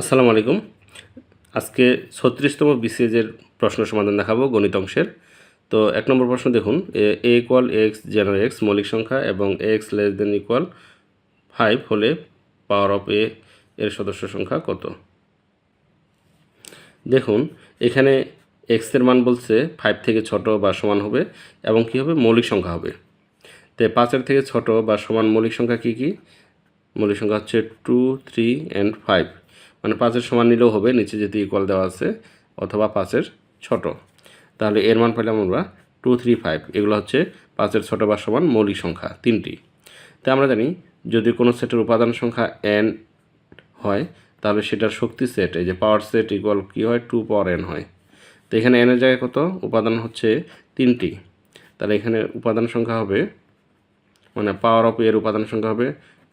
আসসালামু আলাইকুম। আজকে ছত্রিশতম বিসিএজের প্রশ্ন সমাধান দেখাবো গণিত অংশের। তো এক নম্বর প্রশ্ন দেখুন, A equal X when X মৌলিক সংখ্যা এবং X less than equal five হলে পাওয়ার অফ এ এর সদস্য সংখ্যা কত? দেখুন, এখানে এক্সের মান বলছে ফাইভ থেকে ছোট বা সমান হবে এবং কী হবে? মৌলিক সংখ্যা হবে। তো পাঁচের থেকে ছোট বা সমান মৌলিক সংখ্যা কী কী? মৌলিক সংখ্যা হচ্ছে টু থ্রি অ্যান্ড ফাইভ মানে পাঁচের সমান নিলেও হবে, নিচে যেহেতু ইকুয়াল দেওয়া আছে, অথবা পাঁচের ছোট। তাহলে এর মান পেলাম আমরা টু থ্রি ফাইভ এগুলো হচ্ছে পাঁচের ছোট বা সমান মৌলিক সংখ্যা, তিনটি। তাই আমরা জানি, যদি কোনো সেটের উপাদান সংখ্যা এন হয়, তাহলে সেটার শক্তি সেট এই যে পাওয়ার সেট ইকুয়াল কী হয়? টু পাওয়ার এন হয়। তো এখানে এনের জায়গায় কত? উপাদান হচ্ছে তিনটি। তাহলে এখানে উপাদান সংখ্যা হবে মানে পাওয়ার অফ এর উপাদান সংখ্যা হবে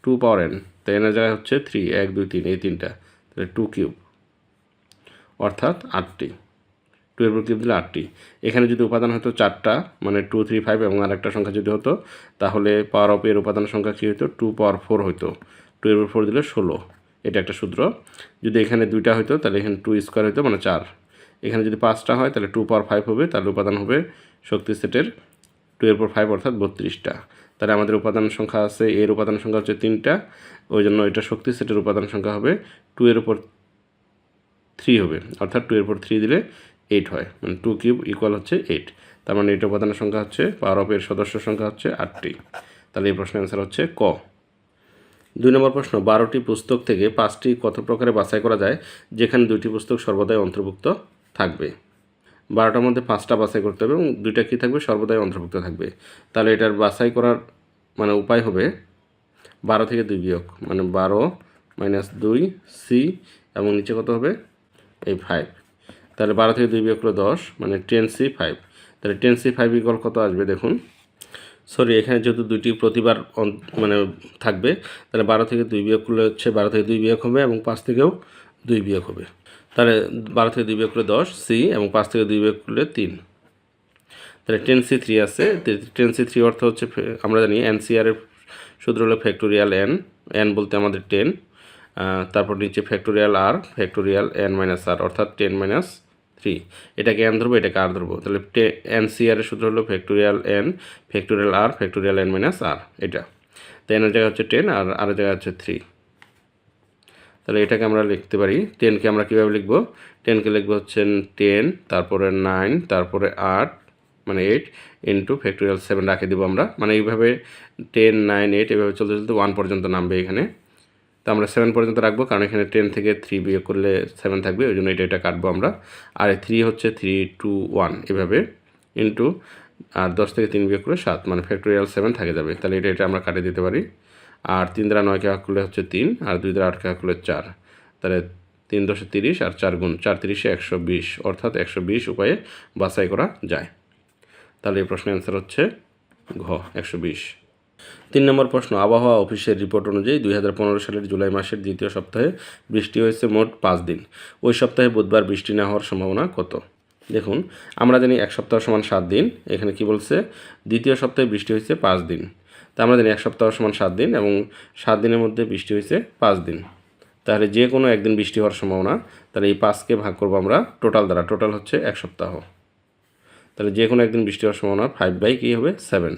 টু পাওয়ার এন তো এনের জায়গায় হচ্ছে থ্রি এক, দুই, তিন, এই তিনটা। তাহলে টু কিউব অর্থাৎ আটটি। টু এর কিউব দিলে আটটি। এখানে যদি উপাদান হতো চারটা মানে টু থ্রি ফাইভ এবং আরেকটা সংখ্যা যদি হতো, তাহলে পাওয়ার অফ এর উপাদান সংখ্যা কী হতো টু পাওয়ার ফোর হতো টু এর ফোর দিলে ষোলো। এটা একটা সূত্র। যদি এখানে দুইটা হতো তাহলে এখানে টু স্কোয়ার হতো মানে চার। এখানে যদি পাঁচটা হয়, তাহলে টু পাওয়ার ফাইভ হবে, তাহলে উপাদান হবে শক্তি সেটের টু এর উপর ফাইভ অর্থাৎ বত্রিশটা। তাহলে আমাদের উপাদান সংখ্যা আছে, এর উপাদান সংখ্যা হচ্ছে তিনটা, ওই জন্য এটা শক্তি সেটের উপাদান সংখ্যা হবে টু এর উপর থ্রি হবে, অর্থাৎ টু এর উপর থ্রি দিলে এইট হয় মানে টু কিউব ইকুয়াল হচ্ছে এইট তার মানে এটা উপাদানের সংখ্যা হচ্ছে, পাওয়ার অফ এর সদস্য সংখ্যা হচ্ছে আটটি, তাহলে এই প্রশ্নের অ্যান্সার হচ্ছে ক। দুই নম্বর প্রশ্ন, বারোটি পুস্তক থেকে পাঁচটি কত প্রকারে বাছাই করা যায়, যেখানে দুইটি পুস্তক সর্বদাই অন্তর্ভুক্ত থাকবে? বারোটার মধ্যে পাঁচটা বাছাই করতে হবে এবং দুইটা কী থাকবে? সর্বদাই অন্তর্ভুক্ত থাকবে। তাহলে এটার বাছাই করার মানে উপায় হবে বারো থেকে দুই বিয়োগ মানে বারো মাইনাস দুই সি এবং নিচে কত হবে? এই ফাইভ তাহলে বারো থেকে দুই বিয়োগ করলে দশ মানে টেন সি ফাইভ তাহলে টেন সি ফাইভ ইকল কত আসবে দেখুন? সরি এখানে যেহেতু দুইটি প্রতিবার মানে থাকবে, তাহলে বারো থেকে দুই বিয়োগ করলে হচ্ছে বারো থেকে দুই বিয়োগ হবে এবং পাঁচ থেকেও দুই বিয়োগ হবে। তাহলে বারো থেকে দুই বিয়োগ করলে দশ সি এবং পাঁচ থেকে দুই বিয়োগ করলে তিন। তাহলে টেন সি থ্রি আছে। টেন সি থ্রি অর্থ হচ্ছে আমরা জানি এনসিআরের সূত্র হলো ফ্যাক্টোরিয়াল এন এন বলতে আমাদের টেন তারপর নিচে factorial R factorial N minus R অর্থাৎ টেন মাইনাস থ্রি এটাকে এন ধরবো, এটাকে আর ধরবো। তাহলে এন সি আরের সূত্র হলো factorial N factorial R factorial N minus R এটা। তো এনের জায়গা হচ্ছে টেন আর আর জায়গা হচ্ছে থ্রি তাহলে এটাকে আমরা লিখতে পারি। টেনকে আমরা কীভাবে লিখব? টেনকে লিখব হচ্ছে টেন তারপরে নাইন তারপরে আট মানে এইট ইন্টু ফ্যাক্টোরিয়াল সেভেন রাখে দেবো আমরা। মানে এইভাবে টেন নাইন এইট এভাবে চলতে চলতে ওয়ান পর্যন্ত নামবে এখানে। তো আমরা সেভেন পর্যন্ত রাখব, কারণ এখানে টেন থেকে থ্রি বিয়োগ করলে সেভেন থাকবে, ওই জন্য এটা এটা কাটবো আমরা। আর থ্রি হচ্ছে থ্রি টু ওয়ান এভাবে ইন্টু আর দশ থেকে তিন বিয়োগ করে সাত মানে ফ্যাক্টোরিয়াল সেভেন থাকে যাবে। তাহলে এটা এটা আমরা কাটে দিতে পারি। আর তিন দ্বারা নয়কে ভাগ করলে হচ্ছে তিন, আর দুই দ্বারা আটকে ভাগ করলে চার। তাহলে তিন দশে তিরিশ আর চার গুণ চার তিরিশে একশো বিশ, অর্থাৎ একশো বিশ উপায়ে বাছাই করা যায়। তাহলে এই প্রশ্নের অ্যান্সার হচ্ছে ঘ, একশো বিশ। তিন নম্বর প্রশ্ন, আবহাওয়া অফিসের রিপোর্ট অনুযায়ী দুই হাজার পনেরো সালের জুলাই মাসের দ্বিতীয় সপ্তাহে বৃষ্টি হয়েছে মোট পাঁচ দিন। ওই সপ্তাহে বুধবার বৃষ্টি না হওয়ার সম্ভাবনা কত? দেখুন, আমরা জানি এক সপ্তাহ সমান সাত দিন, এখানে কি বলছে? দ্বিতীয় সপ্তাহে বৃষ্টি হয়েছে পাঁচ দিন। তা আমরা জানি এক সপ্তাহ সমান সাত দিন এবং সাত দিনের মধ্যে বৃষ্টি হয়েছে পাঁচ দিন। তাহলে যে কোনো একদিন বৃষ্টি হওয়ার সম্ভাবনা, তাহলে এই পাঁচকে ভাগ করব আমরা টোটাল দ্বারা। টোটাল হচ্ছে এক সপ্তাহ। তাহলে যে কোনো একদিন বৃষ্টি হওয়ার সম্ভাবনা ফাইভ বাই কী হবে? সেভেন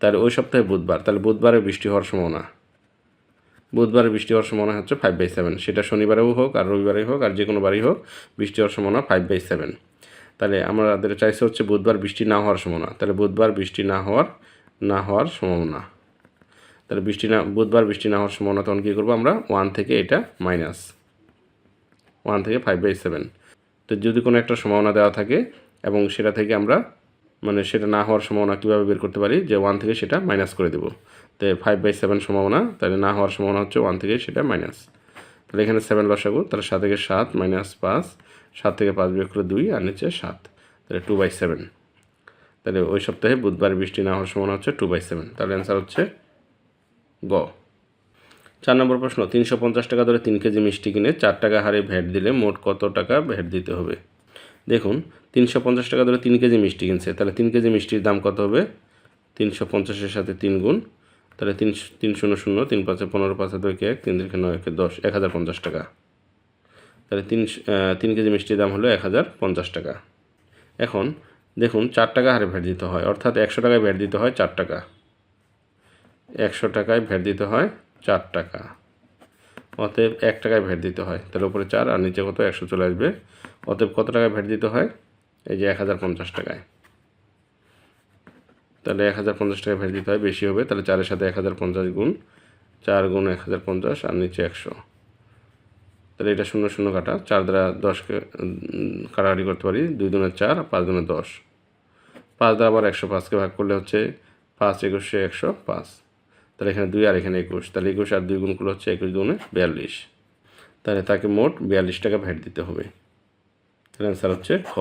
তাহলে ওই সপ্তাহে বুধবার। তাহলে বুধবারে বৃষ্টি হওয়ার সম্ভাবনা। বুধবারে বৃষ্টি হওয়ার সম্ভাবনা হচ্ছে ফাইভ বাই সেভেন সেটা শনিবারেও হোক আর রবিবারেই হোক আর যে কোনো বারই হোক বৃষ্টি হওয়ার সম্ভাবনা ফাইভ বাই সেভেন তাহলে আমাদের চাইছে হচ্ছে বুধবার বৃষ্টি না হওয়ার সম্ভাবনা। তাহলে বুধবার বৃষ্টি না হওয়ার না হওয়ার সম্ভাবনা। তাহলে বৃষ্টি না, বুধবার বৃষ্টি না হওয়ার সম্ভাবনা, তখন কী করব আমরা? ওয়ান থেকে এটা মাইনাস ওয়ান থেকে ফাইভ বাই সেভেন তো যদি কোনো একটা সম্ভাবনা দেওয়া থাকে, এবং সেটা থেকে আমরা মানে সেটা না হওয়ার সম্ভাবনা কীভাবে বের করতে পারি, যে ওয়ান থেকে সেটা মাইনাস করে দেবো। তো ফাইভ বাই সেভেন সম্ভাবনা, তাহলে না হওয়ার সম্ভাবনা হচ্ছে ওয়ান থেকে সেটা মাইনাস তাহলে এখানে সেভেন লসাগু তাহলে সাত থেকে সাত মাইনাস পাঁচ, সাত থেকে পাঁচ বিয়োগ করে দুই, আর নিচে সাত। তাহলে টু বাই সেভেন তাহলে ওই সপ্তাহে বুধবার বৃষ্টি না হওয়ার সম্ভাবনা হচ্ছে টু বাই সেভেন তাহলে অ্যান্সার হচ্ছে গ। চার নম্বর প্রশ্ন, তিনশো পঞ্চাশ টাকা ধরে তিন কেজি মিষ্টি কিনে চার টাকা হারে ভ্যাট দিলে মোট কত টাকা ভ্যাট দিতে হবে? দেখুন, তিনশো পঞ্চাশ টাকা ধরে তিন কেজি মিষ্টি কিনছে, তাহলে তিন কেজি মিষ্টির দাম কত হবে? তিনশো পঞ্চাশের সাথে তিন গুণ, তাহলে তিন তিন শূন্য শূন্য, তিন পাঁচে পনেরো, পাঁচে দুই, এক তিন তিনকে নয়, একে দশ, এক হাজার পঞ্চাশ টাকা। তাহলে তিন তিন কেজি মিষ্টির দাম হলো এক হাজার পঞ্চাশ টাকা। এখন দেখুন, চার টাকা হারে ভ্যাট দিতে হয়। অর্থাৎ একশো টাকায় ভ্যাট দিতে হয় চার টাকা। একশো টাকায় ভ্যাট দিতে হয় চার টাকা। অতএব এক টাকায় ভ্যাট দিতে হয়। তাহলে উপরে চার আর নিচে কত? একশো চলে আসবে। অতএব কত টাকায় ভ্যাট দিতে হয়? এই যে এক হাজার পঞ্চাশ টাকায়। তাহলে এক হাজার পঞ্চাশ টাকায় ভ্যাট দিতে হয়, বেশি হবে। তাহলে চারের সাথে এক হাজার পঞ্চাশ গুণ, চার গুণ এক হাজার পঞ্চাশ আর নিচে একশো। তাহলে এটা শূন্য শূন্য কাটা। চার দ্বারা দশকে কাটাকাটি করতে পারি। দুই দুনের চার পাঁচ দুনের দশ। পাঁচ দ্বারা আবার একশো পাঁচকে ভাগ করলে হচ্ছে পাঁচ একুশে একশো পাঁচ। তাহলে এখানে দুই আর এখানে একুশ। তাহলে একুশ আর দুই গুণগুলো হচ্ছে একুশ দুগুণে বিয়াল্লিশ। তাহলে তাকে মোট বিয়াল্লিশ টাকা ভ্যাট দিতে হবে। তাহলে অ্যান্সার হচ্ছে খ।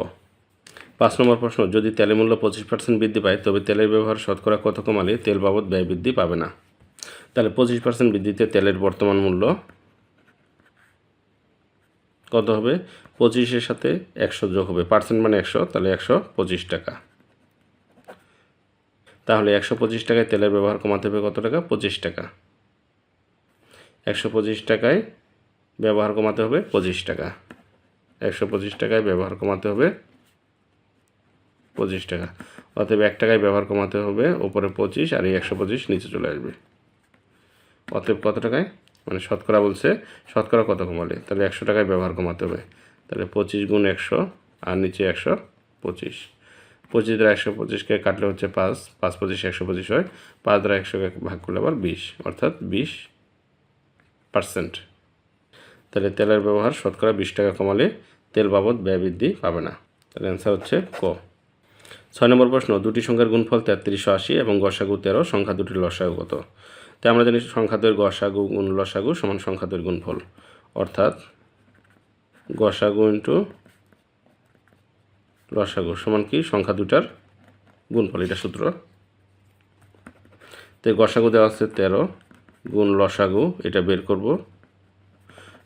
পাঁচ নম্বর প্রশ্ন, যদি তেলের মূল্য পঁচিশ পার্সেন্ট বৃদ্ধি পায়, তবে তেলের ব্যবহার শতকরা কত কমালে তেল বাবদ ব্যয় বৃদ্ধি পাবে না? তাহলে পঁচিশ পার্সেন্ট বৃদ্ধিতে তেলের বর্তমান মূল্য কত হবে? পঁচিশের সাথে একশো যোগ হবে। পার্সেন্ট মানে একশো, তাহলে একশো পঁচিশ টাকা। তাহলে একশো পঁচিশ টাকায় তেলের ব্যবহার কমাতে হবে কত টাকা? পঁচিশ টাকা। একশো পঁচিশ টাকায় ব্যবহার কমাতে হবে পঁচিশ টাকা। একশো পঁচিশ টাকায় ব্যবহার কমাতে হবে পঁচিশ টাকা। অতএব এক টাকায় ব্যবহার কমাতে হবে ওপরে পঁচিশ আর এই একশো পঁচিশ নিচে চলে আসবে। অতএব কত টাকায়? মানে শতকরা বলছে, শতকরা কত কমালে? তাহলে একশো টাকায় ব্যবহার কমাতে হবে। তাহলে পঁচিশ গুণ একশো আর নিচে একশো পঁচিশ। পঁচিশ দ্বারা একশো পঁচিশকে কাটলে হচ্ছে পাঁচ পাঁচ পঁচিশ, একশো পঁচিশ হয়। পাঁচ দ্বারা একশোকে ভাগ করলে আবার বিশ, অর্থাৎ বিশ পার্সেন্ট তাহলে তেলের ব্যবহার শতকরা বিশ টাকা কমালে তেল বাবদ ব্যয় বৃদ্ধি পাবে না। তাহলে অ্যান্সার হচ্ছে ক। ছয় নম্বর প্রশ্ন, দুটি সংখ্যার গুণফল তেত্রিশশো আশি এবং গসাগু তেরো, সংখ্যা দুটির লসাগু কত? তাই আমরা জানি সংখ্যা দুয়ের গসাগু গুণ লসাগু সমান সংখ্যা দুয়ের গুণফল। অর্থাৎ গসাগু ইন্টু লসাগু সমান কি? সংখ্যা দুটার গুণফল, এটা সূত্র। তো গসাগু দেওয়া আছে তেরো গুণ লসাগু এটা বের করব।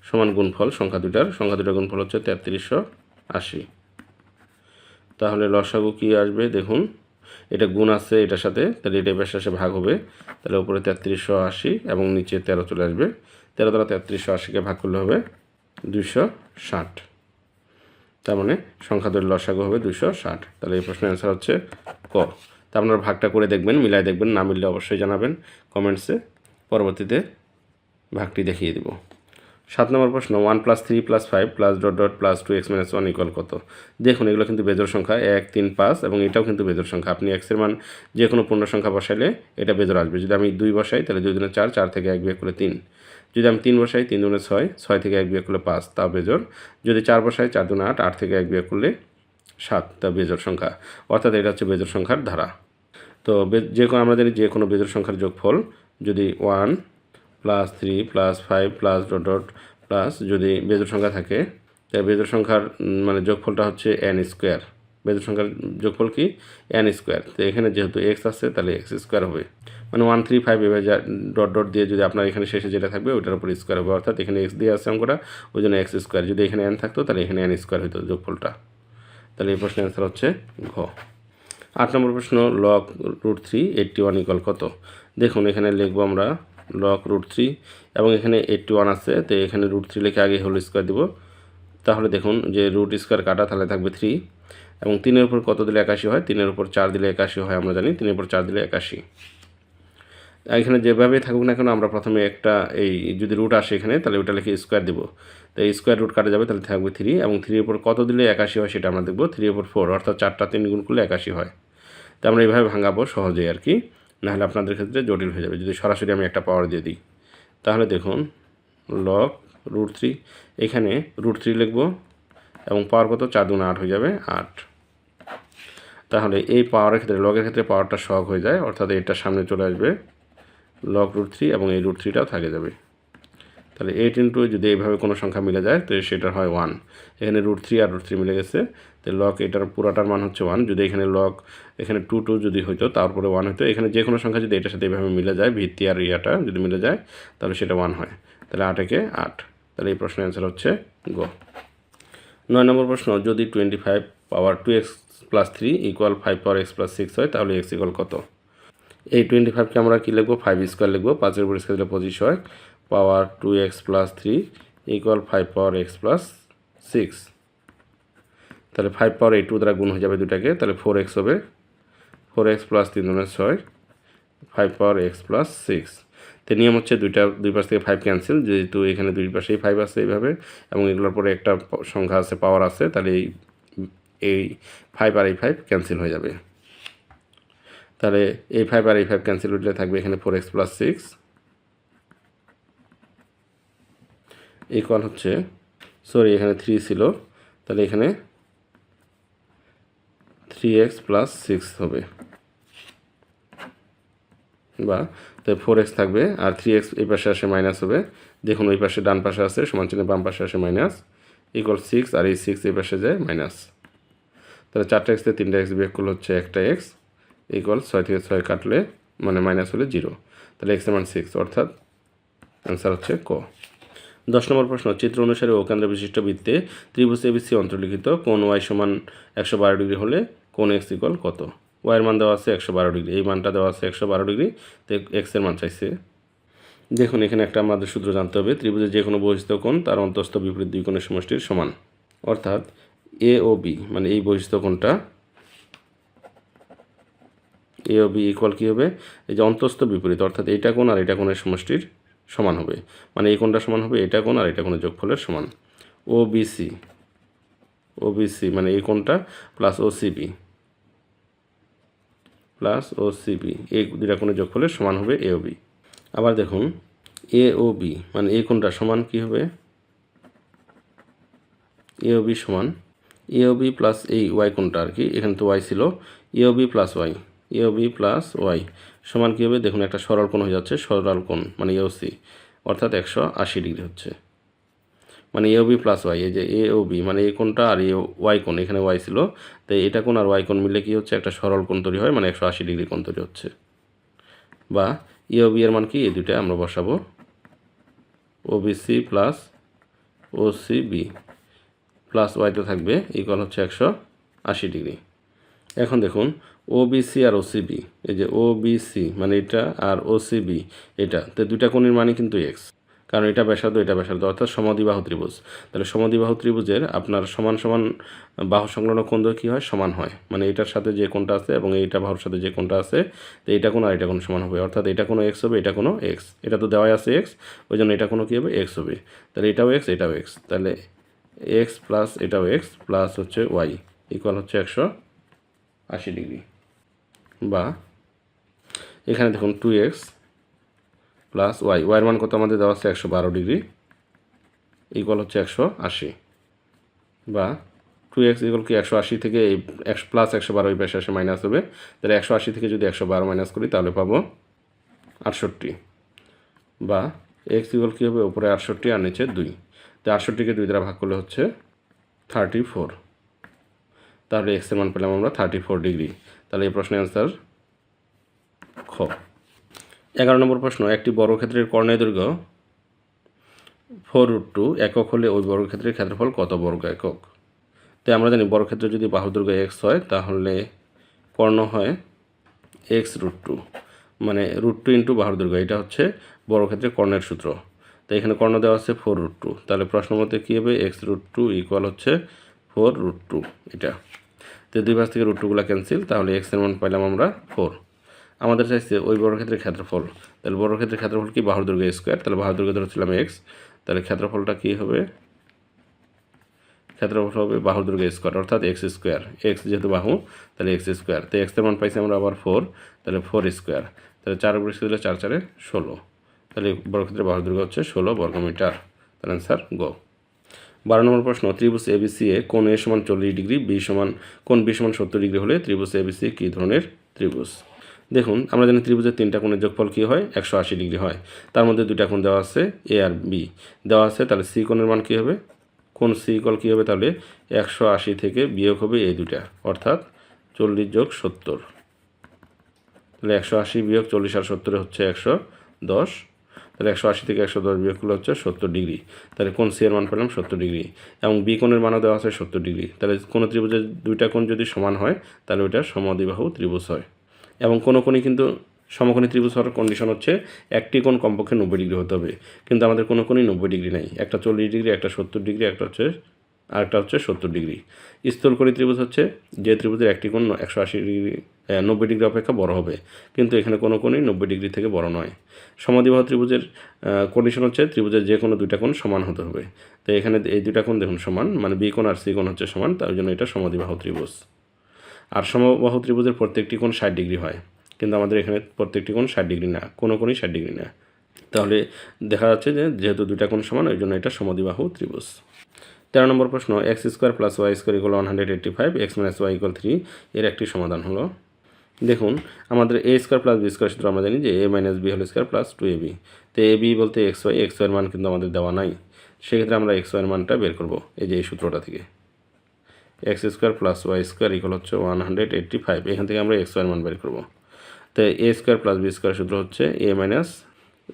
সমান গুণফল, সংখ্যা দুটার সংখ্যা দুটার গুণফল হচ্ছে তেত্রিশশো আশি। তাহলে লসাগু কি আসবে? দেখুন, এটা গুণ আছে এটার সাথে, তাহলে এটা বেশ আসে ভাগ হবে। তাহলে উপরে তেত্রিশশো আশি এবং নিচে তেরো চলে আসবে। তেরো দ্বারা তেত্রিশশো আশিকে ভাগ করলে হবে দুশো ষাট। তার মানে সংখ্যা দুই লসাগু হবে দুইশো ষাট। তাহলে এই প্রশ্নের অ্যান্সার হচ্ছে ক। তা আপনারা ভাগটা করে দেখবেন মিলাই দেখবেন, না মিললে অবশ্যই জানাবেন কমেন্টসে পরবর্তীতে ভাগটি দেখিয়ে দিব। সাত নম্বর প্রশ্ন one plus three plus five plus dot dot plus two X minus one equal কত? দেখুন, এগুলো কিন্তু বেজোর সংখ্যা, এক, তিন, পাঁচ, এবং এটাও কিন্তু বেজোর সংখ্যা। আপনি এক্সের মান যে কোনো পূর্ণ সংখ্যা বসাইলে এটা বেজোর আসবে। যদি আমি দুই বসাই, তাহলে দুই দিনে চার চার থেকে এক বিয়োগ করে তিন। যদি আমি তিন বসাই, তিন দুনে ছয় ছয় থেকে এক বিয়োগ করলে পাঁচ, তা বেজোর যদি চার বসাই, চার দুনে আট আট থেকে এক বিয়োগ করলে সাত, তা বেজোর সংখ্যা। অর্থাৎ এটা হচ্ছে বেজোর সংখ্যার ধারা। তো যে কোনো আমরা জানি যে কোনো বেজোর সংখ্যার যোগফল যদি one plus three plus five plus dot dot plus যদি বেজোর সংখ্যা থাকে, তাহলে বেজোর সংখ্যার মানে যোগফলটা হচ্ছে এন স্কোয়ার। বেজোর সংখ্যার যোগফল কি? এন স্কোয়ার তো এখানে যেহেতু এক্স আছে, তাহলে এক্স স্কোয়ার হবে। মানে ওয়ান থ্রি ফাইভ এভাবে যা ডট ডট দিয়ে যদি আপনার এখানে শেষে যেটা থাকবে, ওইটার উপর স্কোয়ার হবে। অর্থাৎ এখানে এক্স দিয়ে আসছে অঙ্কটা, ওই জন্য এক্স স্কোয়ার যদি এখানে এন থাকতো, তাহলে এখানে এন স্কোয়ার হতো যোগফলটা। তাহলে এই প্রশ্নের অ্যান্সার হচ্ছে ঘ। আট নম্বর প্রশ্ন log root three eighty one equal কত? দেখুন, এখানে লিখব আমরা লক রুট থ্রি এবং এখানে এইটটি ওয়ান আছে, তো এখানে রুট থ্রি লিখে আগে হোল স্কোয়ার দিব। তাহলে দেখুন, যে রুট স্কোয়ার কাটা, তাহলে থাকবে থ্রি এবং তিনের উপর কত দিলে একাশি হয়? তিনের উপর চার দিলে একাশি হয়, আমরা জানি। তিনের উপর চার দিলে একাশি। এখানে যেভাবে থাকুক না কেন, আমরা প্রথমে একটা এই যদি রুট আসে এখানে, তাহলে ওটা লিখে স্কোয়ার দিব। তো এই স্কোয়ার রুট কাটা যাবে, তাহলে থাকবে থ্রি এবং থ্রির উপর কত দিলে একাশি হয় সেটা আমরা দেখব। থ্রির উপর ফোর অর্থাৎ চারটা তিন গুণ করলে একাশি হয়। তো আমরা এইভাবে ভাঙাবো সহজেই আর কি। নাহলে আপনাদের ক্ষেত্রে জটিল হয়ে যাবে। যদি সরাসরি আমি একটা পাওয়ার দিয়ে দিই, তাহলে দেখুন লক রুট থ্রি এখানে রুট থ্রি লিখব এবং পাওয়ার কত? চার দুগুণ আট হয়ে যাবে, আট। তাহলে এই পাওয়ারের ক্ষেত্রে লগের ক্ষেত্রে পাওয়ারটা শখ হয়ে যায়, অর্থাৎ এটা সামনে চলে আসবে। লগ রুট থ্রি এবং এই রুট থ্রিটাও থাকে যাবে। তাহলে এইট ইন্টু যদি এইভাবে কোনো সংখ্যা মিলে যায় তো সেটা হয় ওয়ান এখানে রুট থ্রি আর রুট থ্রি মিলে গেছে তো লক এটার পুরাটার মান হচ্ছে ওয়ান যদি এখানে লক এখানে টু টু যদি হইতো, তারপরে ওয়ান হতো এখানে যে কোনো সংখ্যা যদি এটার সাথে এইভাবে মিলে যায়, ভিত্তি আর ইয়াটা যদি মিলে যায়, তাহলে সেটা ওয়ান হয়। তাহলে আট একে আট। তাহলে এই প্রশ্নের অ্যান্সার হচ্ছে গো নয় নম্বর প্রশ্ন, যদি twenty five power two X plus three equal five power X plus six হয়, তাহলে এক্স ইকুয়াল কত? এই টোয়েন্টি ফাইভকে আমরা কী লিখব? ফাইভ স্কোয়ার লিখব, পাঁচের উপর স্কোয়ার দিলে পঁচিশ হয় power two X plus three equal five power X plus six তাহলে ফাইভ পাওয়ার এই টু দ্বারা গুণ হয়ে যাবে দুটাকে, তাহলে ফোর এক্স হবে ফোর এক্স প্লাস তিন দুনের ছয় five power X plus six তো নিয়ম হচ্ছে দুইটা, দুই পাশ থেকে ফাইভ ক্যান্সেল যেহেতু এখানে দুই পাশেই ফাইভ আছে এইভাবে, এবং এগুলোর পরে একটা সংখ্যা আছে পাওয়ার আছে, তাহলে এই এই ফাইভ আর এই ফাইভ ক্যান্সেল হয়ে যাবে। তাহলে এই ফাইভ আর এই ফাইভ ক্যান্সেল উঠলে থাকবে এখানে four X plus six equal হচ্ছে সরি এখানে থ্রি ছিল। তাহলে এখানে থ্রি এক্স প্লাস সিক্স হবে। বা তো ফোর এক্স থাকবে আর থ্রি এক্স এই পাশে আসে মাইনাস হবে। দেখুন ওই পাশে ডান পাশে আছে, সমান চিহ্ন বাম পাশে আসে মাইনাস ইকুয়াল সিক্স আর এই সিক্স এই পাশে যায় মাইনাস তাহলে চারটা এক্স তিনটা এক্স বিয়োগ করলে হচ্ছে একটা এক্স ইকুয়াল ছয় থেকে ছয় কাটলে মানে মাইনাস হলে জিরো তাহলে এক্স মান সিক্স অর্থাৎ অ্যান্সার হচ্ছে ক। দশ নম্বর প্রশ্ন, চিত্র অনুসারে ও কেন্দ্র বিশিষ্ট বৃত্তে ত্রিভুজ এবিসি অন্তর্লিখিত কোন ওয়াই সমান একশো বারো ডিগ্রি হলে কোন এক্স ইকুয়াল কত? ওয়াইয়ের মান দেওয়া আছে একশো বারো ডিগ্রি, এই মানটা দেওয়া আছে একশো বারো ডিগ্রি, তো এক্সের মান চাইছে। দেখুন, এখানে একটা আমাদের সূত্র জানতে হবে, ত্রিভুজের যে কোনো বৈশিষ্ট্য কোণ তার অন্তস্থ বিপরীত দুই কোণের সমষ্টির সমান, অর্থাৎ এ ও বি মানে এই বৈশিষ্ট্য কোণটা এ ও বি ইকুয়াল কী হবে? এই যে অন্তস্থ বিপরীত, অর্থাৎ এইটা কোণ আর এটা কোণের সমষ্টির সমান হবে। মানে এই কোণটা সমান হবে, এটা কোণ আর এটা কোণের যোগফলের সমান। ও বিসি ও বিসি মানে এই কোণটা plus O CB plus O CB এই দুটা কোণের যোগফলের সমান হবে এ ও বি আবার দেখুন এ ও বি মানে এই কোণটা সমান কি হবে? এ ও বি সমান এ ও বি প্লাস এই ওয়াই কোণটা আর কি? এখানে তো ওয়াই ছিল। A O B plus Y A O B plus Y সমান কী হবে? দেখুন, একটা সরল কোণ হয়ে যাচ্ছে, সরল কোণ মানে এ ও সি অর্থাৎ একশো আশি ডিগ্রি হচ্ছে। মানে A O B plus Y এই যে এ ও বি মানে এই কোনটা আর এ ওয়াই কোণ, এখানে ওয়াই ছিল। তো এটা কোন আর ওয়াই কোণ মিলে কি হচ্ছে? একটা সরল কোণ তৈরি হয় মানে একশো আশি ডিগ্রি কোণ তৈরি হচ্ছে। বা ই ও বি এর মান কি? এই দুইটা আমরা বসাবো। O B C plus O C B plus ওয়াইতে থাকবে ইকুয়াল হচ্ছে একশো আশি ডিগ্রি এখন দেখুন ও বিসি আর ওসিবি এই যে ও বিসি মানে এটা আর ওসিবি এটা, তো দুইটা কোণের মানে কিন্তু এক্স কারণ এটা ব্যাসার্ধ এটা ব্যাসার্ধ, অর্থাৎ সমদ্বিবাহু ত্রিভুজ। তাহলে সমদ্বিবাহু ত্রিভুজের আপনার সমান সমান বাহু সংলগ্ন কোণ কী হয়? সমান হয়। মানে এটার সাথে যে কোণটা আছে এবং এইটা বাহুর সাথে যে কোণটা আছে, তো এইটা কোনো আর এটা কোনো সমান হবে। অর্থাৎ এটা কোনো এক্স হবে, এটা কোনো এক্স এটা তো দেওয়াই আছে এক্স ওই জন্য এটা কোনো কী হবে? এক্স হবে। তাহলে এটাও এক্স এটাও এক্স তাহলে এক্স প্লাস এটাও এক্স প্লাস হচ্ছে ওয়াই ইকুয়াল হচ্ছে একশো আশি ডিগ্রি বা এখানে দেখুন টু এক্স প্লাস ওয়াই ওয়াইয়ের মান কত আমাদের দেওয়া আছে? একশো বারো ডিগ্রি ইকুয়াল হচ্ছে একশো আশি। বা টু এক্স ইকুয়াল কি একশো আশি থেকে এই একশো প্লাস একশো বারো এই পাশে আসে মাইনাস হবে। তাহলে একশো আশি থেকে যদি একশো বারো মাইনাস করি, তাহলে পাবো আটষট্টি। বা এক্স ইকুয়াল কী হবে? উপরে আটষট্টি আর নিচে দুই। আটষট্টিকে দুই দ্বারা ভাগ করলে হচ্ছে থার্টি ফোর তাহলে এক্সের মান পেলাম আমরা থার্টি ফোর ডিগ্রি তাহলে এই প্রশ্নের অ্যান্সার খ। এগারো নম্বর প্রশ্ন, একটি বর্গক্ষেত্রের কর্ণের দৈর্ঘ্য ফোর রুট টু একক হলে ওই বর্গক্ষেত্রের ক্ষেত্রফল কত বর্গ একক? তাই আমরা জানি বর্গক্ষেত্রে যদি বাহু দৈর্ঘ্য এক্স হয়, তাহলে কর্ণ হয় এক্স রুট টু মানে রুট টু ইন্টু বাহুর দৈর্ঘ্য, এটা হচ্ছে বর্গক্ষেত্রে কর্ণের সূত্র। তো এখানে কর্ণ দেওয়া আছে ফোর রুট টু তাহলে প্রশ্ন মতে কী হবে? এক্স রুট টু ইকুয়াল হচ্ছে ফোর রুট টু এটা। তো দুই পাশ থেকে রুট টুগুলো ক্যান্সেল তাহলে এক্সের মান পাইলাম আমরা ফোর আমাদের চাইছে ওই বর্গক্ষেত্রের ক্ষেত্রফল। তাহলে বর্গক্ষেত্রের ক্ষেত্রফল কি? বাহুর দৈর্ঘ্য স্কোয়ার তাহলে বাহুর দৈর্ঘ্য ধরেছিলাম এক্স তাহলে ক্ষেত্রফলটা কী হবে? ক্ষেত্রফল হবে বাহুর দৈর্ঘ্য স্কোয়ার অর্থাৎ এক্স স্কোয়ার এক্স যেহেতু বাহু, তাহলে এক্স স্কোয়ার তো এক্সের মান পাইছি আমরা আবার ফোর তাহলে ফোর স্কোয়ার তাহলে চার উপরে দিলে চার, চারে ষোলো। তাহলে বর্গক্ষেত্রে বাহুর দৈর্ঘ্য হচ্ছে ষোলো বর্গমিটার। তাহলে অ্যান্সার গো বারো নম্বর প্রশ্ন, ত্রিভুজ এবিসি এ কোন এ সমান চল্লিশ ডিগ্রি বি সমান, কোন বি সমান সত্তর ডিগ্রি হলে ত্রিভুজ এবিসি কী ধরনের ত্রিভুজ? দেখুন, আমরা জানি ত্রিভুজের তিনটা কোণের যোগফল কী হয়? একশো আশি ডিগ্রি হয়। তার মধ্যে দুইটা কোণ দেওয়া আছে এ আর বি দেওয়া আছে, তাহলে সি কোণের মান কী হবে? কোন সি ইকল কী হবে তাহলে একশো আশি থেকে বিয়োগ হবে এই দুটা অর্থাৎ চল্লিশ যোগ সত্তর। তাহলে একশো আশি বিয়োগ চল্লিশ আর সত্তরে হচ্ছে একশো দশ। তাহলে একশো আশি থেকে একশো দশ বিয়োগ করলে হচ্ছে সত্তর ডিগ্রি। তাহলে কোন সি এর মান পেলাম? সত্তর ডিগ্রি। এবং বি কোণের মানও দেওয়া আছে সত্তর ডিগ্রি। তাহলে কোনো ত্রিভুজের দুইটা কোণ যদি সমান হয়, তাহলে ওইটা সমদ্বিবাহু ত্রিভুজ হয়। এবং কোনো কোণই কিন্তু সমকোণী ত্রিভুজ হওয়ার কন্ডিশন হচ্ছে একটি কোণ কমপক্ষে নব্বই ডিগ্রি হতে হবে। কিন্তু আমাদের কোনো কোণই নব্বই ডিগ্রি নেই। একটা চল্লিশ ডিগ্রি, একটা সত্তর ডিগ্রি, একটা হচ্ছে আর একটা হচ্ছে সত্তর ডিগ্রি। স্থলকোণী ত্রিভুজ হচ্ছে যে ত্রিভুজের একটি কোণ একশো আশি ডিগ্রি নব্বই ডিগ্রি অপেক্ষা বড় হবে। কিন্তু এখানে কোনো কোণই নব্বই ডিগ্রি থেকে বড় নয়। সমাধিবাহ ত্রিভুজের কন্ডিশন হচ্ছে ত্রিভুজের যে কোনো দুইটা কোণ সমান হতে হবে। তো এখানে এই দুইটা কোণ দেখুন সমান মানে বি কোণ আর সি কোণ হচ্ছে সমান, তার জন্য এটা সমাধিবাহ ত্রিভুজ। আর সমবাহু ত্রিভুজের প্রত্যেকটি কোণ ষাট ডিগ্রি হয়, কিন্তু আমাদের এখানে প্রত্যেকটি কোণ ষাট ডিগ্রি না, কোনো কোণই ষাট ডিগ্রি না। তাহলে দেখা যাচ্ছে যে যেহেতু দুইটা কোণ সমান, ওই জন্য এটা সমদ্বিবাহু ত্রিভুজ। তেরো নম্বর প্রশ্ন, X square plus Y square equal one hundred eighty five, X minus Y equal three, এর একটি সমাধান হলো দেখুন, আমাদের A square plus B square সূত্র আমরা জানি যে A minus B whole square plus two A B তো এ বি বলতে এক্স ওয়াই এক্স ওয়াইয়ের মান কিন্তু আমাদের দেওয়া নাই। সেক্ষেত্রে আমরা এক্স ওয়াইয়ের মানটা বের করব এই যে এই সূত্রটা থেকে। X square plus Y square equal হচ্ছে ওয়ান হান্ড্রেড এইট্টি ফাইভ এখান থেকে আমরা এক্স ওয়াইয়ের মান বের করব। তো A square plus B square সূত্র হচ্ছে A minus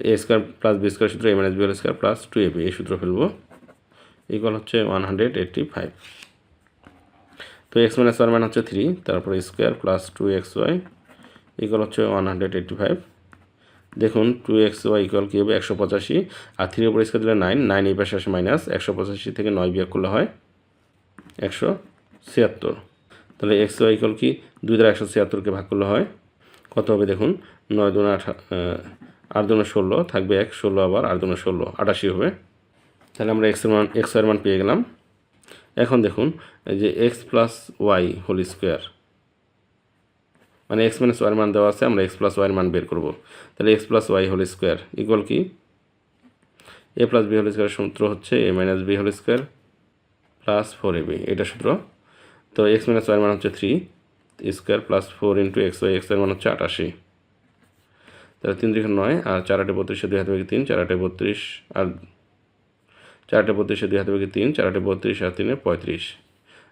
A square plus B square সূত্র A minus B whole square plus two A B এই সূত্র ফেলব। ইকুয়াল হচ্ছে ওয়ান হান্ড্রেড এইট্টি ফাইভ তো এক্স মাইনাস ওয়ান মান হচ্ছে থ্রি তারপরে square plus two X Y equal হচ্ছে ওয়ান হান্ড্রেড এইট্টি ফাইভ দেখুন টু এক্স ওয়াই ইকুয়াল কী হবে? একশো পঁচাশি। আর থ্রির উপর স্কোয়ার দিলে নাইন নাইন এই পাশে আসে মাইনাস একশো পঁচাশি থেকে নয় বিয়োগ করলে হয় একশো ছিয়াত্তর। তাহলে এক্স ওয়াই ইকুয়াল কি? দুই দ্বারা একশো ছিয়াত্তরকে ভাগ করলে হয় কত হবে দেখুন? নয় দুনা আঠা আট দুনা ষোলো থাকবে এক, ষোলো আবার আট দুনা ষোলো, আটাশি হবে। তাহলে আমরা এক্সের মান এক্স ওয়াইয়ের মান পেয়ে গেলাম। এখন দেখুন যে X plus Y whole square মানে এক্স মাইনাস ওয়াইয়ের মান দেওয়া আছে, আমরা এক্স প্লাস ওয়াইয়ের মান বের করব। তাহলে X plus Y whole square equal কি? A plus B whole square সূত্র হচ্ছে A minus B whole square plus four A B এটা সূত্র। তো এক্স মাইনাস ওয়াইয়ের মান হচ্ছে three square plus four into X Y এক্সের মান হচ্ছে আটাশি। তাহলে তিন দিকে নয়, আর চার আটে বত্রিশে দুই হাতে তিন, চার আটে বত্রিশ, আর চার আটে বত্রিশে দুই হাতে ভাগে তিন চারটে বত্রিশ আর তিনে পঁয়ত্রিশ।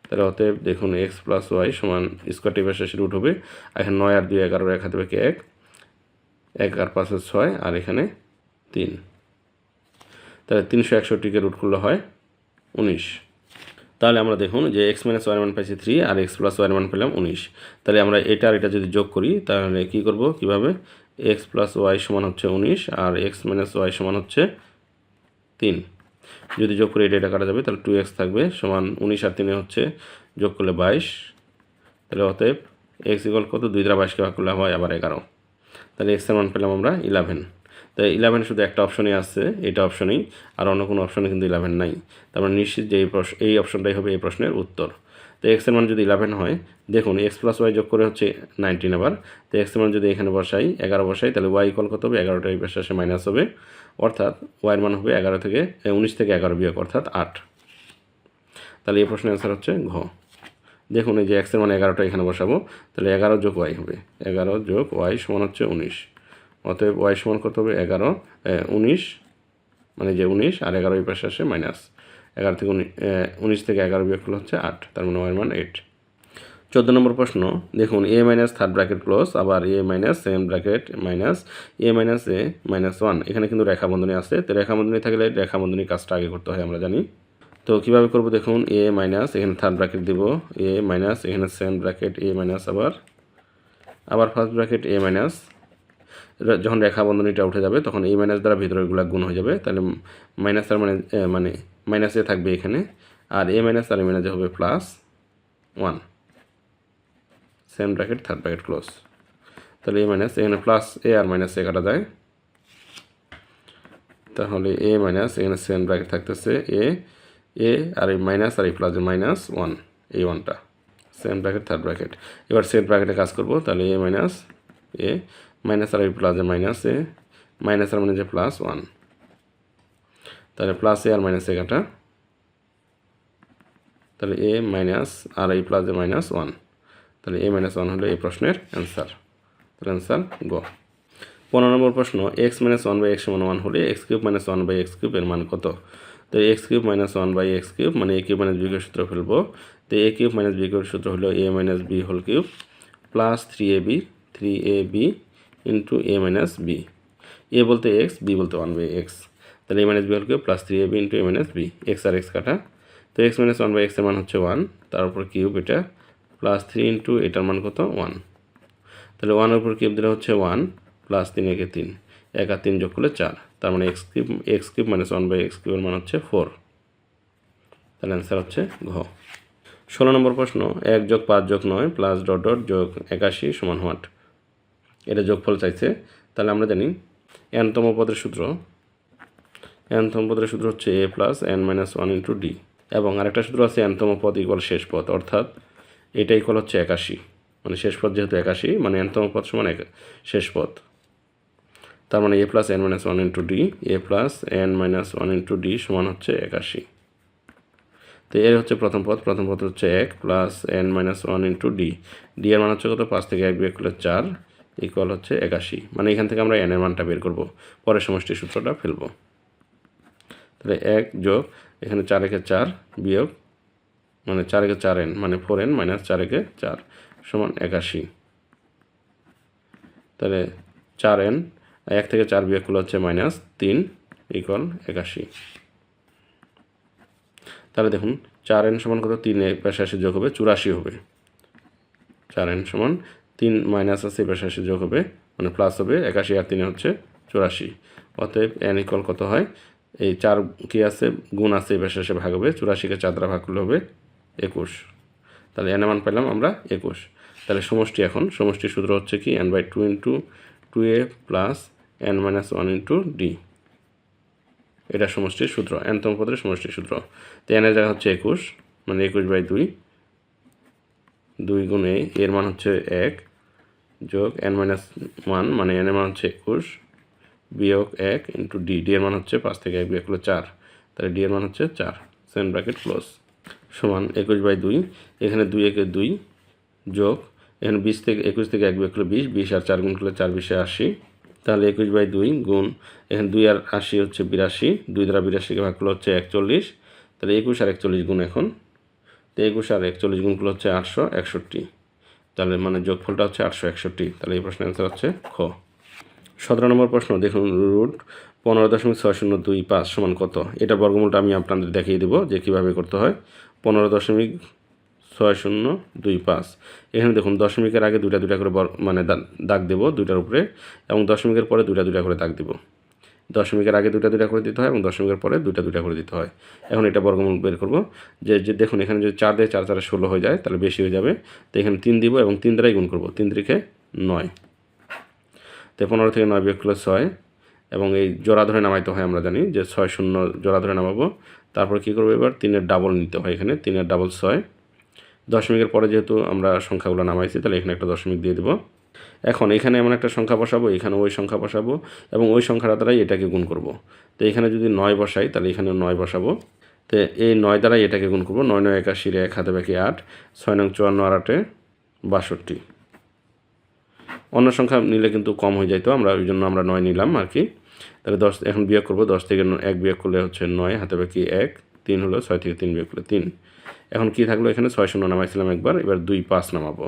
তাহলে অতএব দেখুন এক্স প্লাস ওয়াই সমান স্কোয়ার টেপের শেষে রুট হবে, এখানে নয় আর দুই এগারো এক হাতে ভাগে এক এক আর পাঁচের ছয় আর এখানে তিন। তাহলে তিনশো একষট্টিকে রুট করলে হয় উনিশ। তাহলে আমরা দেখুন যে এক্স মাইনাস ওয়ান মান পাইছি থ্রি আর এক্স প্লাস ওয়ান মান পেলাম উনিশ। তাহলে আমরা এটা আর এটা যদি যোগ করি, তাহলে কী করব কীভাবে? এক্স প্লাস ওয়াই সমান হচ্ছে উনিশ আর এক্স মাইনাস ওয়াই সমান হচ্ছে তিন। যদি যোগ করে এটা কাটা যাবে, তাহলে টু এক্স থাকবে সমান উনিশ আর তিনে হচ্ছে যোগ করলে বাইশ। তাহলে অতএব এক্স ইকল কত? দুই দ্বারা বাইশকে ভাগ করলে হয় আবার এগারো। তাহলে এক্সের মান পেলাম আমরা ইলেভেন তাই ইলেভেন শুধু একটা অপশনই আছে, এটা অপশনেই আর অন্য কোনো অপশনে কিন্তু ইলেভেন নাই। তার মানে নিশ্চিত যে এই প্রশ্ন এই অপশনটাই হবে এই প্রশ্নের উত্তর। তো এক্সের মান যদি ইলেভেন হয়, দেখুন এক্স প্লাস ওয়াই যোগ করে হচ্ছে নাইনটিন আবার। তো এক্সের মান যদি এখানে বসাই, এগারো বসাই, তাহলে ওয়াই কল কত হবে? এগারোটা এই পাশে মাইনাস হবে। অর্থাৎ ওয়াইয়ের মান হবে এগারো থেকে উনিশ থেকে এগারো বিয়োগ, অর্থাৎ আট। তাহলে এই প্রশ্নের অ্যান্সার হচ্ছে ঘ। দেখুন এই যে এক্সের মান এগারোটা এখানে বসাবো, তাহলে এগারো যোগ ওয়াই হবে। এগারো যোগ ওয়াই সমান হচ্ছে উনিশ। অতএব ওয়াই সমান কত হবে? এগারো উনিশ মানে যে উনিশ, আর এগারো এই পাশে আসে মাইনাস এগারো থেকে উনিশ থেকে এগারো বিয়োগ হচ্ছে আট, তার মানে ওয়াই মান এইট চোদ্দ নম্বর প্রশ্ন, দেখুন a minus third bracket close আবার a minus second bracket minus a minus a minus one এখানে কিন্তু রেখা বন্ধনী আছে, তো রেখা বন্ধনী থাকলে রেখা বন্ধনী কাজটা আগে করতে হয়, আমরা জানি। তো কীভাবে করব দেখুন এ মাইনাস এখানে থার্ড ব্র্যাকেট দিব এ মাইনাস এখানে সেকেন্ড ব্র্যাকেট এ মাইনাস আবার আবার ফার্স্ট ব্র্যাকেট এ মাইনাস যখন রেখা বন্ধনীটা উঠে যাবে, তখন এই মাইনাস দ্বারা ভিতরেরগুলো গুণ হয়ে যাবে, তাহলে মাইনাস আর মানে মানে মাইনাসে থাকবে এখানে, আর এ মাইনাস আর এ মাইনাসে হবে plus one same bracket third bracket close তাহলে এ মাইনাস এখানে প্লাস এ আর মাইনাস এ কাটা যায়। তাহলে এ মাইনাস এখানে সেম ব্র্যাকেট থাকতেছে এ এ আর এই মাইনাস আর এই প্লাস মাইনাস ওয়ান এই ওয়ানটা সেম ব্র্যাকেট থার্ড ব্র্যাকেট এবার সেম ব্র্যাকেটে কাজ করব, তাহলে এ মাইনাস এ মাইনাস আর এই প্লাসে মাইনাস এ মাইনাস আর যে প্লাস ওয়ান তাহলে প্লাস এ আর মাইনাস এ কাটা। তাহলে এ মাইনাস আর এই প্লাস মাইনাস ওয়ান তাহলে এ মাইনাস ওয়ান হলো এই প্রশ্নের অ্যান্সার তাহলে অ্যান্সার গ পনেরো নম্বর প্রশ্ন x minus one by x সমান ওয়ান হলে x cube minus one by x cube এর মান কত? তো x cube minus one by x cube মানে এ কিউব মাইনাস বি সূত্র ফেলব। তো a cube minus b cube সূত্র হলো a minus b whole cube plus three a b three a b into a minus b a বলতে x b বলতে one by x তাহলে a minus b whole cube plus three a b into a minus b x R x কাটা। তো X minus one by এক্সের মান হচ্ছে one তার উপর কিউব এটা প্লাস থ্রি ইন্টু এটার মান কত? ওয়ান তাহলে ওয়ানের উপর কিউব দিলে হচ্ছে ওয়ান প্লাস তিন একে তিন এক আর তিন যোগ করলে চার। তার মানে x cube x cube minus one by x কিউবের মান হচ্ছে ফোর তাহলে অ্যান্সার হচ্ছে ঘ। ষোলো নম্বর প্রশ্ন, এক যোগ পাঁচ যোগ নয় প্লাস ডট ডট যোগ একাশি সমান হোয়াট? এটা যোগফল চাইছে। তাহলে আমরা জানি এনতম পদের সূত্র এনতম পদের সূত্র হচ্ছে a plus n minus one into d এবং আরেকটা সূত্র আছে এনতম পদ ইকুয়াল শেষ পদ, অর্থাৎ এটা ইকুয়াল হচ্ছে একাশি। মানে শেষ পথ যেহেতু একাশি মানে এনতম পথ সমান এক, শেষ পথ তার মানে a plus n minus one into d a plus n minus one into d সমান হচ্ছে একাশি। তো এর হচ্ছে প্রথম পদ প্রথম পদ হচ্ছে এক plus n minus one into d d এর মান হচ্ছে কত? পাঁচ থেকে এক বিয়োগ করলে চার ইকুয়াল হচ্ছে একাশি। মানে এখান থেকে আমরা এন এর মানটা বের করব। পরে সমষ্টি সূত্রটা ফেলব। তাহলে এক যোগ, এখানে চার একে চার বিয়োগ মানে চার একে চার এন মানে ফোর এন মাইনাস চার একে চার সমান একাশি। তাহলে চার এন এক থেকে চার বিয়োগ করলে হচ্ছে মাইনাস তিন ইকুয়াল একাশি। তাহলে দেখুন, চার এন সমান কত? তিন এর পাশে আসে যোগ হবে চুরাশি হবে। চার এন সমান তিন মাইনাস আছে এই পাশে আসে যোগ হবে মানে প্লাস হবে একাশি আর তিনে হচ্ছে চুরাশি। অতএব এন ইকুয়াল কত হয়? এই চার কি আছে? গুণ আছে এই পাশে এসে ভাগ হবে, চুরাশিকে চার দ্বারা ভাগ করলে হবে একুশ। তাহলে এন মান পেলাম আমরা একুশ। তাহলে সমষ্টি এখন, সমষ্টির সূত্র হচ্ছে কি? N by two into two a plus n minus one into d এটা সমষ্টির সূত্র এনতম পদের সমষ্টির সূত্র। তো এনের জায়গা হচ্ছে একুশ মানে একুশ বাই দুই। দুই গুণ এ এর মান হচ্ছে এক। যোগ এন মাইনাস ওয়ান মানে এন এর মান হচ্ছে একুশ। বিয়োগ এক ইন্টু ডি ডি এর মান হচ্ছে পাঁচ থেকে এক বিয়োগ করলে চার। তাহলে ডি এর মান হচ্ছে চার। সেভেন ব্র্যাকেট ক্লোজ সমান একুশ বাই দুই। এখানে দুই একে দুই যোগ, এখানে বিশ থেকে একুশ থেকে এক বিয়োগ বিশ বিশ আর চার গুণ করলে চার, বিশে আশি। তাহলে একুশ বাই দুই গুণ, এখানে দুই আর আশি হচ্ছে বিরাশি, দুই দ্বারা বিরাশিকে ভাগ করলে হচ্ছে একচল্লিশ। তাহলে একুশ আর একচল্লিশ গুণ এখন। তো একুশ আর একচল্লিশ গুণ করলে হচ্ছে আটশো একষট্টি। তাহলে মানে যোগফলটা হচ্ছে আটশো একষট্টি। তাহলে এই প্রশ্নের অ্যান্সার হচ্ছে খ। সতেরো নম্বর প্রশ্ন, দেখুন রুট পনেরো দশমিক ছয় শূন্য দুই পাঁচ সমান কত? এটা বর্গমূলটা আমি আপনাদের দেখিয়ে দেবো যে কীভাবে করতে হয়। পনেরো দশমিক ছয় শূন্য দুই পাঁচ। এখানে দেখুন, দশমিকের আগে দুইটা দুইটা করে মানে দাগ দেবো দুইটার উপরে, এবং দশমিকের পরে দুইটা দুইটা করে দাগ দেবো। দশমিকের আগে দুইটা দুইটা করে দিতে হয়, এবং দশমিকের পরে দুইটা দুইটা করে দিতে হয়। এখন এটা বর্গমূল বের করব। যে যে দেখুন, এখানে যদি চার দিয়ে চার চারে ষোলো হয়ে যায়, তাহলে বেশি হয়ে যাবে। তো এখানে তিন দিব, এবং তিন দ্বারাই গুণ করব, তিন তিরিখে নয়। তো পনেরো থেকে নয় বিয়োগ করলে ছয়। এবং এই জোড়া ধরে নামাইতে হয় আমরা জানি যে ছয় শূন্য জোড়া ধরে নামাবো। তারপর কী করব এবার? তিনের ডাবল নিতে হয় এখানে, তিনের ডাবল ছয়। দশমিকের পরে যেহেতু আমরা সংখ্যাগুলো নামাইছি, তাহলে এখানে একটা দশমিক দিয়ে দেবো। এখন এখানে এমন একটা সংখ্যা বসাবো এখানে ওই সংখ্যা বসাবো এবং ওই সংখ্যাটা দ্বারাই এটাকে গুণ করব। তো এখানে যদি নয় বসাই, তাহলে এখানে নয় বসাবো। তো এই নয় দ্বারাই এটাকে গুণ করব, নয় নয় একাশির এক, হাতে বাকি আট, ছয় নং চুয়ান্ন আর আটে বাষট্টি। অন্য সংখ্যা নিলে কিন্তু কম হয়ে যাইতো, আমরা ওই জন্য আমরা নয় নিলাম আর কি। তাহলে দশ, এখন বিয়োগ করব, দশ থেকে এক বিয়োগ করলে হচ্ছে নয়, হাতে বাকি এক, তিন হলো ছয় থেকে তিন বিয়োগ করলে তিন। এখন কি থাকল এখানে? ছয় শূন্য নামাইছিলাম একবার, এবার দুই পাঁচ নামাবো।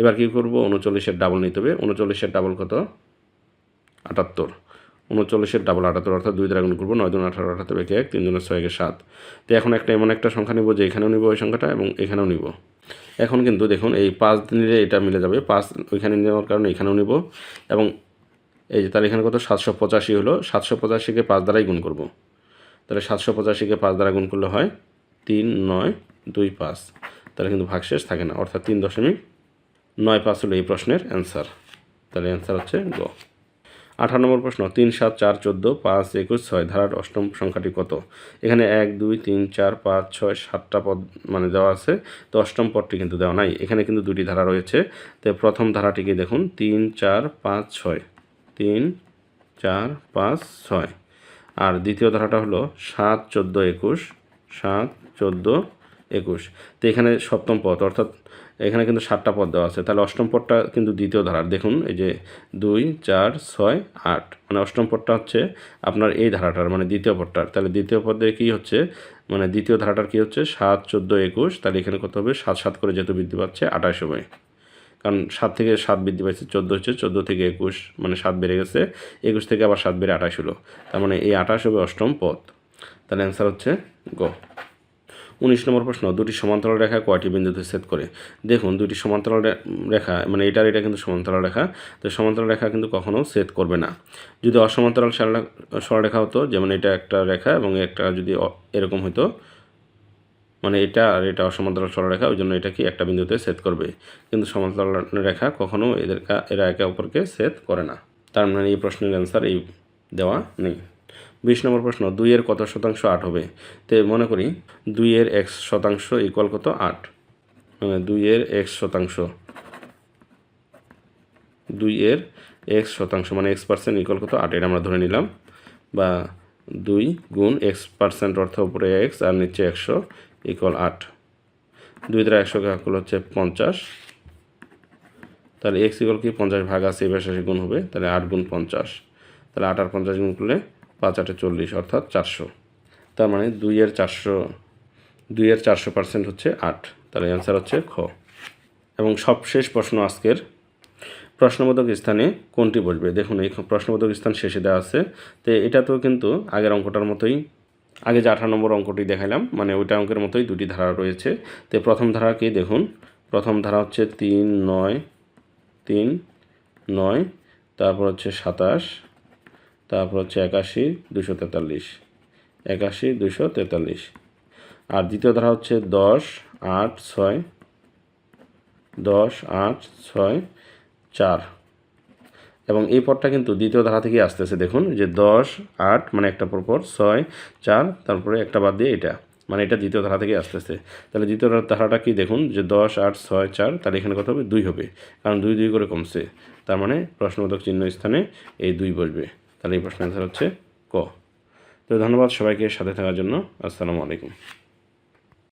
এবার কি করব? উনচল্লিশের ডাবল নিতে হবে। উনচল্লিশের ডাবল কত? আটাত্তর। উনচল্লিশের ডাবল আটাত্তর অর্থাৎ দুই দ্বারা গুণ করব, নয় দুন আঠারো আঠাত্তর একে এক, তিন জনের ছয়কে সাত। তো এখন একটা এমন একটা সংখ্যা নিব যে এখানেও নিব ওই সংখ্যাটা এবং এখানেও নিব। এখন কিন্তু দেখুন, এই পাঁচ নিলে এটা মিলে যাবে। পাঁচ ওইখানে নেওয়ার কারণে এখানেও নিব এবং এই যে তাহলে এখানে কত? সাতশো পঁচাশি হলো। সাতশো পঁচাশিকে পাঁচ দ্বারাই গুণ করব। তাহলে সাতশো পঁচাশিকে পাঁচ দ্বারা গুণ করলে হয় তিন, নয়, দুই, পাঁচ। তাহলে কিন্তু ভাগশেষ থাকে না। অর্থাৎ তিন দশমিক নয় পাঁচ হলো এই প্রশ্নের অ্যান্সার। তাহলে অ্যান্সার হচ্ছে গ। আঠারো নম্বর প্রশ্ন, তিন, সাত, চার, চোদ্দ, পাঁচ, একুশ, ছয়, ধারার অষ্টম সংখ্যাটি কত? এখানে এক, দুই, তিন, চার, পাঁচ, ছয়, সাতটা পদ মানে দেওয়া আছে। তো অষ্টম পদটি কিন্তু দেওয়া নাই। এখানে কিন্তু দুটি ধারা রয়েছে। তো প্রথম ধারাটিকে দেখুন, তিন, চার, পাঁচ, ছয়। তিন, চার, পাঁচ, ছয়। আর দ্বিতীয় ধারাটা হলো সাত, চোদ্দ, একুশ। সাত, চোদ্দ, একুশ। তো এখানে সপ্তম পদ, অর্থাৎ এখানে কিন্তু সাতটা পদ দেওয়া আছে। তাহলে অষ্টম পদটা কিন্তু দ্বিতীয় ধারার। দেখুন, এই যে দুই, চার, ছয়, আট। মানে অষ্টম পদটা হচ্ছে আপনার এই ধারাটার মানে দ্বিতীয় পদটার। তাহলে দ্বিতীয় পদে কী হচ্ছে? মানে দ্বিতীয় ধারাটার কী হচ্ছে? সাত, চোদ্দ, একুশ। তাহলে এখানে কত হবে? সাত সাত করে যেহেতু বৃদ্ধি পাচ্ছে, আঠাশ হবে। কারণ সাত থেকে সাত বৃদ্ধি পাইছে, চোদ্দ হচ্ছে চোদ্দ থেকে একুশ মানে সাত বেড়ে গেছে, একুশ থেকে আবার সাত বেড়ে আঠাশ হলো। তার মানে এই আঠাশ হবে অষ্টম পদ। তাহলে অ্যান্সার হচ্ছে গ উনিশ নম্বর প্রশ্ন, দুটি সমান্তরাল রেখা কয়টি বিন্দুতে ছেদ করে? দেখুন, দুটি সমান্তরাল রেখা মানে এটার এটা কিন্তু সমান্তরাল রেখা, তো সমান্তরাল রেখা কিন্তু কখনো ছেদ করবে না। যদি অসমান্তরাল সরলরেখা হতো, যেমন এটা একটা রেখা এবং একটা যদি এরকম হতো মানে এটা আর এটা অসমান্তরাল সরলরেখা ওই জন্য এটা কি একটা বিন্দুতে সেট করবে। কিন্তু সমান্তরাল রেখা কখনো এদের এরা একে অপরকে সেট করে না। তার মানে এই প্রশ্নের অ্যান্সার এই দেওয়া নেই। বিশ নম্বর প্রশ্ন, দুইয়ের কত শতাংশ আট হবে? তো মনে করি, দুইয়ের এক্স শতাংশ ইকুয়াল কত? আট। মানে দুইয়ের এক্স শতাংশ। দুই এর এক্স শতাংশ মানে এক্স পার্সেন্ট ইকুয়াল কত? আট, এটা আমরা ধরে নিলাম। বা দুই গুণ এক্স পার্সেন্ট অর্থ উপরে এক্স আর নিচে একশো। ইকুয়াল আট। দুই দ্বারা একশো কাকুল হচ্ছে পঞ্চাশ। তাহলে এক্স ইকুয়াল কি? পঞ্চাশ ভাগ আছে পাশে গুণ হবে। তাহলে আট গুণ পঞ্চাশ। তাহলে আট আর পঞ্চাশ গুণ করলে পাঁচ আটে চল্লিশ, অর্থাৎ চারশো। তার মানে দুই এর চারশো, দুই এর চারশো পার্সেন্ট হচ্ছে আট। তাহলে অ্যান্সার হচ্ছে খ। এবং সবশেষ প্রশ্ন আজকের প্রশ্নবোধক স্থানে কোনটি বসবে? দেখুন, এই প্রশ্নবোধক স্থান শেষে দেওয়া আছে। তো এটাতেও কিন্তু আগের অঙ্কটার মতোই আগে যে আঠারো নম্বর অঙ্কটি দেখালাম মানে ওইটা অঙ্কের মতোই দুটি ধারা রয়েছে। তো প্রথম ধারাকে দেখুন, প্রথম ধারা হচ্ছে তিন, নয় তিন, নয়, তারপর হচ্ছে সাতাশ, তারপর হচ্ছে একাশি, দুশো তেতাল্লিশ, একাশি, দুশো তেতাল্লিশ। আর দ্বিতীয় ধারা হচ্ছে দশ, আট, ছয়, দশ, আট, ছয়, চার। এবং এই পদটা কিন্তু দ্বিতীয় ধারা থেকে আসতেছে। দেখুন, যে দশ, আট মানে একটা পর পর, ছয়, চার, তারপরে একটা বাদ দিয়ে এটা মানে এটা দ্বিতীয় ধারা থেকে আসতেছে। তাহলে দ্বিতীয় ধারাটা কি? দেখুন, যে দশ, আট, ছয়, চার, তাহলে এখানে কত হবে? দুই হবে, কারণ দুই দুই করে কমছে। তার মানে প্রশ্নবোধক চিহ্ন স্থানে এই দুই বসবে। তাহলে এই প্রশ্নের অ্যান্সার হচ্ছে ক। তো ধন্যবাদ সবাইকে সাথে থাকার জন্য। আসসালামু আলাইকুম।